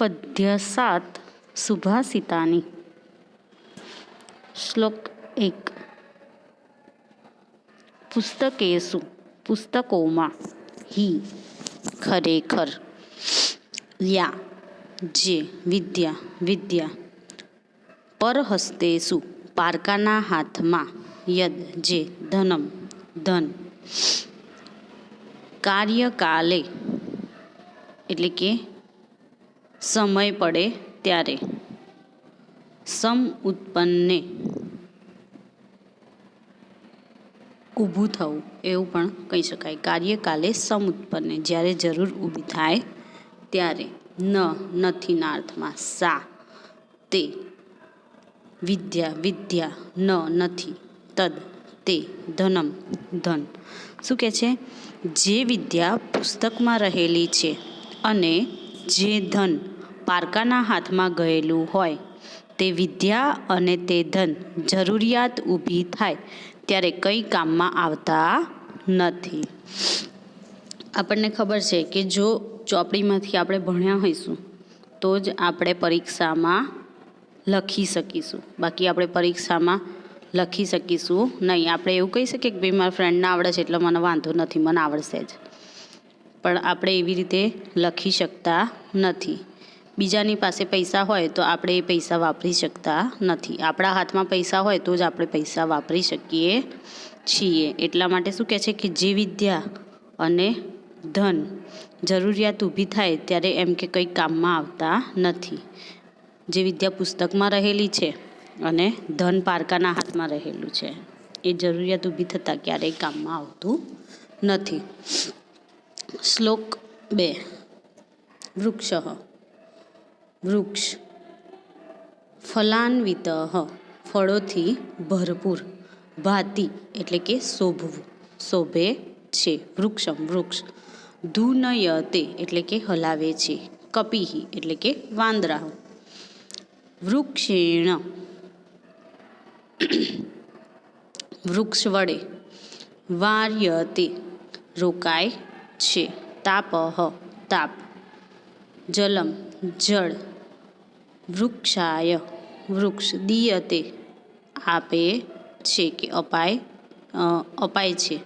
પદ્ય સાત સુભાષિતાની શ્લોક એક પુસ્તકેશુ પુસ્તકોમાં હિ ખરેખર યા જે વિદ્યા વિદ્યા પરહસ્તેસુ પારકાના હાથમાં યદ જે ધનમ ધન કાર્યકાલે એટલે કે સમય પડે ત્યારે. સમ ઉત્પન્ને. ઊભું થવું, એવું પણ કહી શકાય. કાર્યકાલે સમ ઉત્પન્ને. જ્યારે જરૂર ઊભી થાય ત્યારે ન, નથીના અર્થમાં સા, તે. વિદ્યા વિદ્યા, ન, નથી, તદ, તે, ધનમ, ધન. શું કહે છે? જે વિદ્યા પુસ્તકમાં રહેલી છે અને જે ધન પારકાના હાથમાં ગયેલું હોય, તે વિદ્યા અને તે ધન જરૂરિયાત ઊભી થાય ત્યારે કંઈ કામમાં આવતા નથી. આપણને ખબર છે કે જો ચોપડીમાંથી આપણે ભણ્યા હોઈશું, તો જ આપણે પરીક્ષામાં લખી શકીશું. બાકી આપણે પરીક્ષામાં લખી શકીશું નહીં. આપણે એવું કહી શકીએ કે, ભાઈ, મારા ફ્રેન્ડને આવડે છે એટલે મને વાંધો નથી, મને આવડશે જ. પણ આપણે એવી રીતે લખી શકતા નથી. બીજાની પાસે પૈસા હોય તો આપણે એ પૈસા વાપરી શકતા નથી. આપણા હાથમાં પૈસા હોય તો જ આપણે પૈસા વાપરી શકીએ છીએ. એટલા માટે શું કહે છે કે જે વિદ્યા અને ધન જરૂરિયાત ઊભી થાય ત્યારે એમ કે કંઈ કામમાં આવતા નથી. જે વિદ્યા પુસ્તકમાં રહેલી છે અને ધન પારકાના હાથમાં રહેલું છે, એ જરૂરિયાત ઊભી થતાં ક્યારેય કામમાં આવતું નથી. શ્લોક બે. વૃક્ષ. વૃક્ષ. ફલાન્વિત. ફળોથી ભરપૂર. ભાતિ એટલે કે શોભવું. શોભે છે. વૃક્ષમ, વૃક્ષ. ધૂનયતે એટલે કે હલાવે છે. કપિહી એટલે કે વાંદરા વૃક્ષેણ. વૃક્ષ વડે. વાર્યતે રોકાય છે. તાપહ તાપ. જલમ, જળ. વૃક્ષાય, વૃક્ષ દીયતે આપે છે કે અપાય અપાય છે.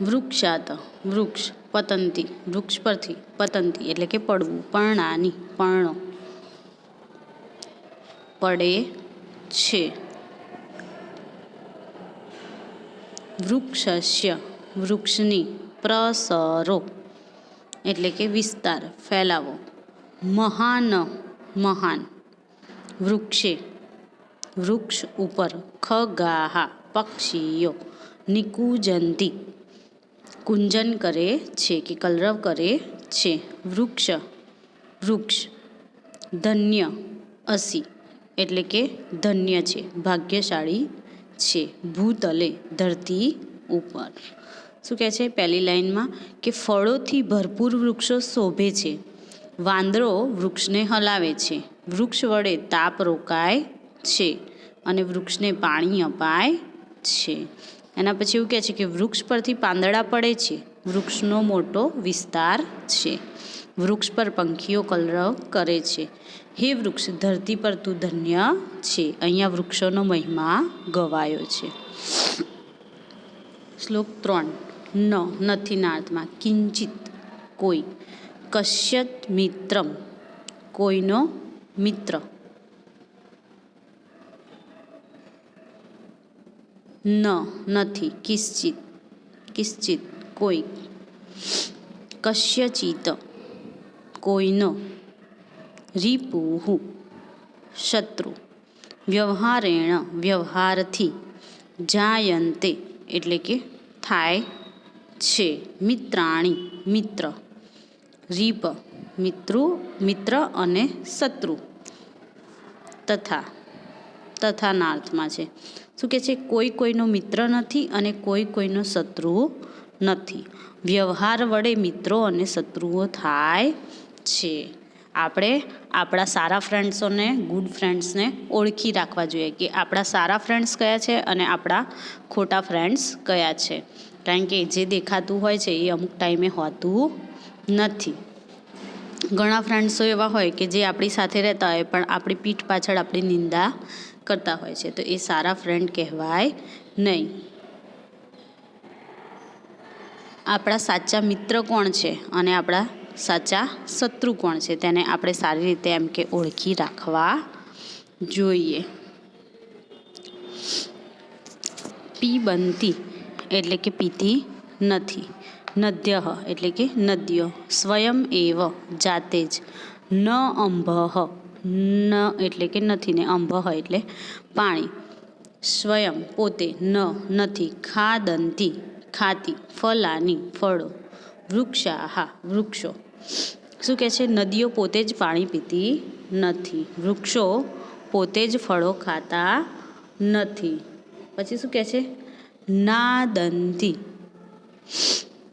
વૃક્ષાત, વૃક્ષ પતંતી, વૃક્ષ પરથી પતંતી એટલે કે પડવું, પર્ણાની, પર્ણો. પડે છે. વૃક્ષસ્ય, વૃક્ષની પ્રસરો એટલે કે વિસ્તાર, ફેલાવો. મહાન મહાન. વૃક્ષે, વૃક્ષ ઉપર ખગાહા પક્ષીઓ નિકુજંતી. કુંજન કરે છે કે કલરવ કરે છે. વૃક્ષ વૃક્ષ, ધન્ય અસી એટલે કે ધન્ય છે. ભાગ્યશાળી છે, ભૂતલે ધરતી ઉપર. શું કહે છે પહેલી લાઈનમાં કે ફળોથી ભરપૂર વૃક્ષો શોભે છે, વાંદરો વૃક્ષને હલાવે છે, વૃક્ષ વડે તાપ રોકાય છે અને વૃક્ષને પાણી અપાય છે. એના પછી એવું કહે છે કે વૃક્ષ પરથી પાંદડા પડે છે, વૃક્ષનો મોટો વિસ્તાર છે. વૃક્ષ પર પંખીઓ કલરવ કરે છે. હે વૃક્ષ, ધરતી પર તું ધન્ય છે. અહીંયા વૃક્ષોનો મહિમા ગવાયો છે. શ્લોક ત્રણ. ન, નથી નાર્થમાં કિંચિત કોઈ. કશ્યત મિત્રમ. કોઈનો મિત્ર. ન, નથી. કિશ્ચિત. કિશ્ચિત કોઈ. કશ્યચિત કોઈનો રીપુહુ. શત્રુ. વ્યવહારેણ વ્યવહારથી જાયંતે એટલે કે થાય છે. મિત્રાણી, મિત્ર. રીપ, મિત્રો, મિત્ર અને શત્રુ. તથા તથાના અર્થમાં છે. શું કહે છે? કોઈ કોઈનો મિત્ર નથી અને કોઈ કોઈનો શત્રુ નથી. વ્યવહાર વડે મિત્રો અને શત્રુઓ થાય છે. આપણે આપણા સારા ફ્રેન્ડ્સોને, ગુડ ફ્રેન્ડ્સને ઓળખી રાખવા જોઈએ કે આપણા સારા ફ્રેન્ડ્સ કયા છે અને આપણા ખોટા ફ્રેન્ડ્સ કયા છે. કારણ કે જે દેખાતું હોય છે એ અમુક ટાઈમે હોતું નથી. ઘણા ફ્રેન્ડ્સો એવા હોય કે જે આપણી સાથે રહેતા હોય પણ આપણી પીઠ પાછળ આપણી નિંદા કરતા હોય છે. તો એ સારા ફ્રેન્ડ કહેવાય નહીં. આપણા સાચા મિત્ર કોણ છે અને આપણા સાચા શત્રુ કોણ છે? તેને આપણે સારી રીતે એમ કે ઓળખી રાખવા જોઈએ. પી બનતી એટલે કે પીતી નથી. નદ્ય એટલે કે નદ્યો. સ્વયં એવ, જાતે જ. ન અંભ ન એટલે કે નથી ને અંભ એટલે પાણી. સ્વયં પોતે ન, નથી. ખાદંતી, ખાતી. ફલાની, ફળો. વૃક્ષાહા, વૃક્ષો. શું કહે છે? નદીઓ પોતે જ પાણી પીતી નથી. વૃક્ષો પોતે જ ફળો ખાતા નથી. પછી શું કહે છે? નાદંતી.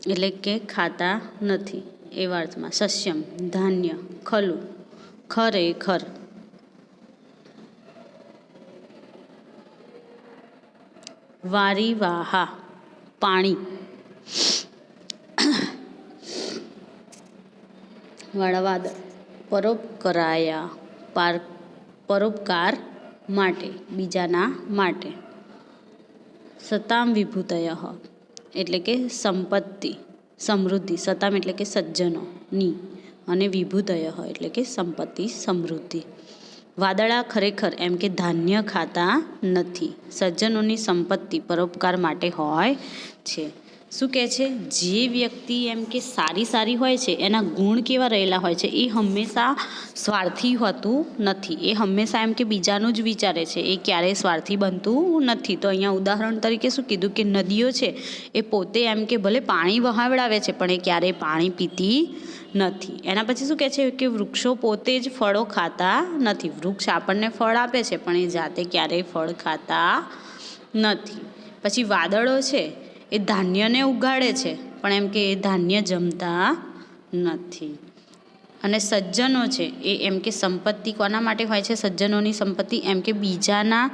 એટલે કે ખાતા નથી. એવા અર્થમાં સસ્યમ, ધાન્ય, ખલું, ખરેખર. વારી વાહા પાણી. વાળવાદ પરોપકરાયા પાર, પરોપકાર માટે, બીજાના માટે. સતામ વિભૂતય, એટલે કે સંપત્તિ, સમૃદ્ધિ. સતામ એટલે કે સજ્જનોની અને વિભૂતય એટલે કે સંપત્તિ, સમૃદ્ધિ. વાદળા ખરેખર એમ કે ધાન્ય ખાતા નથી. સજ્જનોની સંપત્તિ પરોપકાર માટે હોય છે. શું કહે છે? જે વ્યક્તિ એમ કે સારી સારી હોય છે, એના ગુણ કેવા રહેલા હોય છે, એ હંમેશા સ્વાર્થી હોતું નથી. એ હંમેશા એમ કે બીજાનું જ વિચારે છે, એ ક્યારેય સ્વાર્થી બનતું નથી. તો અહીંયા ઉદાહરણ તરીકે શું કીધું કે નદીઓ છે, એ પોતે એમ કે ભલે પાણી વહાવડાવે છે, પણ એ ક્યારેય પાણી પીતી નથી. એના પછી શું કહે છે કે વૃક્ષો પોતે જ ફળો ખાતા નથી. વૃક્ષ આપણને ફળ આપે છે, પણ એ જાતે ક્યારેય ફળ ખાતા નથી. પછી વાદળો છે એ ધાન્યને ઉગાડે છે, પણ એમ કે એ ધાન્ય જમતા નથી. અને સજ્જનો છે, એ એમ કે સંપત્તિ કોના માટે હોય છે? સજ્જનોની સંપત્તિ એમ કે બીજાના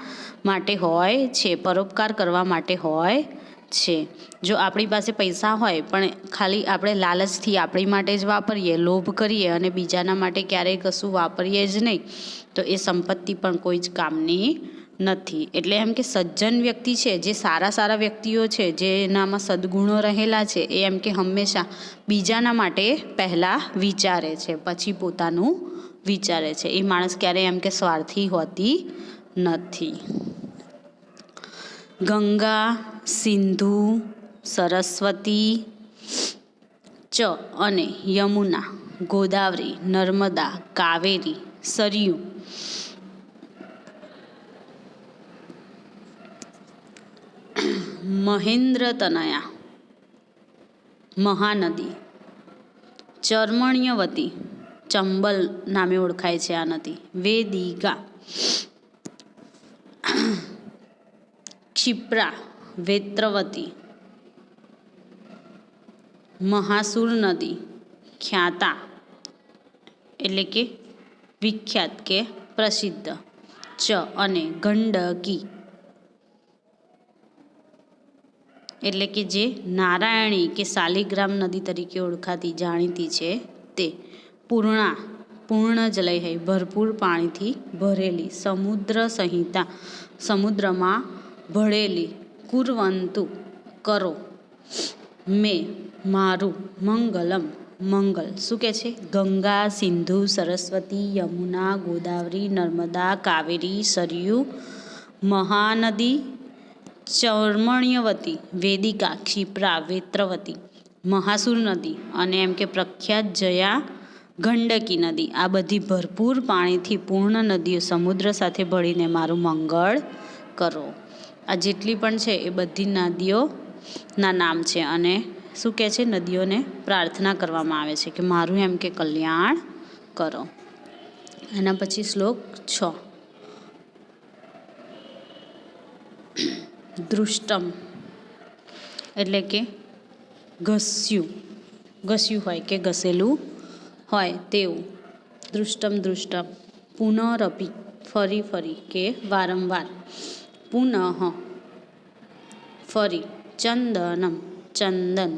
માટે હોય છે, પરોપકાર કરવા માટે હોય છે. જો આપણી પાસે પૈસા હોય, પણ ખાલી આપણે લાલચથી આપણી માટે જ વાપરીએ, લોભ કરીએ અને બીજાના માટે ક્યારેય કશું વાપરીએ જ નહીં, તો એ સંપત્તિ પણ કોઈ જ કામની નથી. એટલે એમ કે સજ્જન વ્યક્તિ છે, જે સારા સારા વ્યક્તિઓ છે, જે એનામાં સદગુણો રહેલા છે, એ એમ કે હંમેશા બીજાના માટે પહેલાં વિચારે છે, પછી પોતાનું વિચારે છે. એ માણસ ક્યારેય એમ કે સ્વાર્થી હોતી નથી. ગંગા, સિંધુ, સરસ્વતી, ચ અને યમુના, ગોદાવરી, નર્મદા, કાવેરી, સરયુ મહેન્દ્રતનયા મહાનદી ચર્મણ્યવતી ચંબલ નામે ઓળખાય છે આ નદી વેદિકા ક્ષિપ્રા વેત્રવતી મહાસુર નદી ખ્યાતા એટલે કે વિખ્યાત કે પ્રસિદ્ધ ચ અને ગંડકી એટલે કે જે નારાયણી કે શાલિગ્રામ નદી તરીકે ઓળખાતી જાણીતી છે તે પૂર્ણા પૂર્ણ જલય હૈ, ભરપૂર પાણીથી ભરેલી, સમુદ્ર સંહિતા, સમુદ્રમાં ભળેલી, કુરવંતુ કરો, મેં, મારું, મંગલમ, મંગલ. શું કહે છે? ગંગા, સિંધુ, સરસ્વતી, યમુના, ગોદાવરી, નર્મદા, કાવેરી, સરયુ, મહાનદી ચર્મણ્યવતી વેદિકા ક્ષિપ્રા વેત્રવતી મહાસુર નદી અને એમ કે પ્રખ્યાત જયા ગંડકી નદી. આ બધી ભરપૂર પાણીથી પૂર્ણ નદીઓ સમુદ્ર સાથે ભળીને મારું મંગળ કરો. આ જેટલી પણ છે એ બધી નદીઓના નામ છે અને શું કહે છે? નદીઓને પ્રાર્થના કરવામાં આવે છે કે મારું એમ કે કલ્યાણ કરો. એના પછી શ્લોક છ. દૃષ્ટમ એટલે કે ઘસ્યું. ઘસ્યું હોય કે ઘસેલું હોય તેવું. દૃષ્ટમ દૃષ્ટમ પુનરપી. ફરી ફરી કે વારંવાર. પુનઃ. ફરી. ચંદનમ. ચંદન.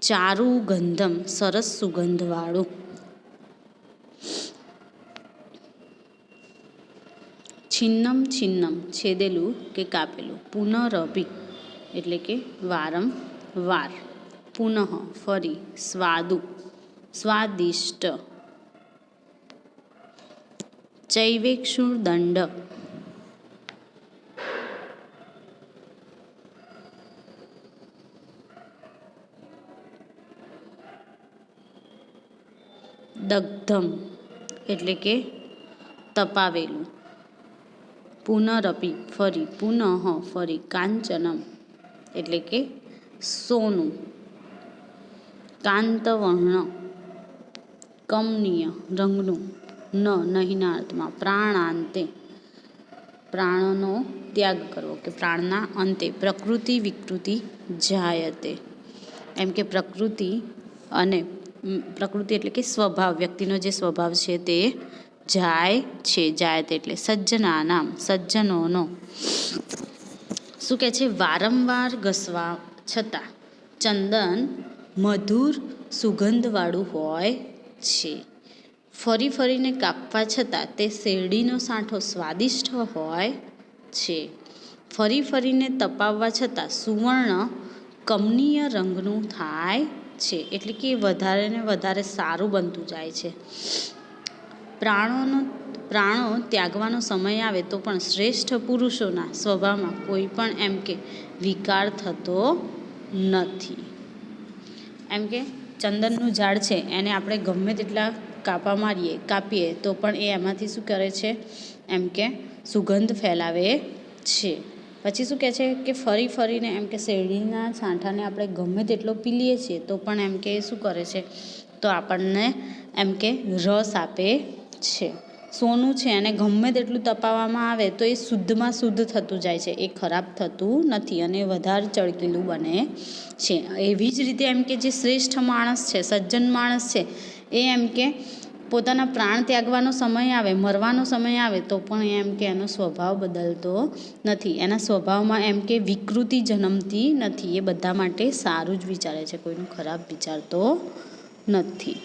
ચારુ ગંધમ સરસ સુગંધવાળું. છિન્નમ છિન્નમ છેદેલું કે કાપેલું પુનરભિ એટલે કે વારંવાર પુનઃ ફરી સ્વાદુ સ્વાદિષ્ટ ચૈવેક્ષુર દંડ દગ્ધમ એટલે કે તપાવેલું પુનરપી, ફરી, પુનઃ, ફરી, કાંચનમ, એટલે કે સોનું. કાંતવર્ણ, કમનીય, રંગનું, ન નહીંના અર્થમાં પ્રાણાંતે. પ્રાણનો ત્યાગ કરવો કે પ્રાણના અંતે, પ્રકૃતિ વિકૃતિ જાયતે. એમ કે પ્રકૃતિ અને પ્રકૃતિ એટલે કે સ્વભાવ, વ્યક્તિનો જે સ્વભાવ છે તે જાય છે જાયત એટલે સજ્જના નામ, સજ્જનોનો. શું કહે છે? વારંવાર ઘસવા છતાં ચંદન મધુર સુગંધવાળું હોય છે. ફરી ફરીને કાપવા છતાં તે શેરડીનો સાંઠો સ્વાદિષ્ટ હોય છે. ફરી ફરીને તપાવવા છતાં સુવર્ણ કમનીય રંગનું થાય છે, એટલે કે વધારે ને વધારે સારું બનતું જાય છે. પ્રાણોનો, પ્રાણો ત્યાગવાનો સમય આવે તો પણ શ્રેષ્ઠ પુરુષોના સ્વભાવમાં કોઈ પણ એમ કે વિકાર થતો નથી. એમ કે ચંદનનું ઝાડ છે, એને આપણે ગમે તેટલા કાપા મારીએ, કાપીએ તો પણ એ એમાંથી શું કરે છે? એમ કે સુગંધ ફેલાવે છે. પછી શું કહે છે કે ફરી ફરીને એમ કે શેરડીના છાંઠાને આપણે ગમે તેટલો પીલીએ છીએ તો પણ એમ કે શું કરે છે? તો આપણને એમ કે રસ આપે છે. સોનું છે અને ગમે તેટલું તપાવવામાં આવે તો એ શુદ્ધમાં શુદ્ધ થતું જાય છે. એ ખરાબ થતું નથી અને વધારે ચળકીલું બને છે. એવી જ રીતે એમ કે જે શ્રેષ્ઠ માણસ છે, સજ્જન માણસ છે, એ એમ કે પોતાના પ્રાણ ત્યાગવાનો સમય આવે, મરવાનો સમય આવે તો પણ એમ કે એનો સ્વભાવ બદલતો નથી. એના સ્વભાવમાં એમ કે વિકૃતિ જન્મતી નથી. એ બધા માટે સારું જ વિચારે છે. કોઈનું ખરાબ વિચારતો નથી.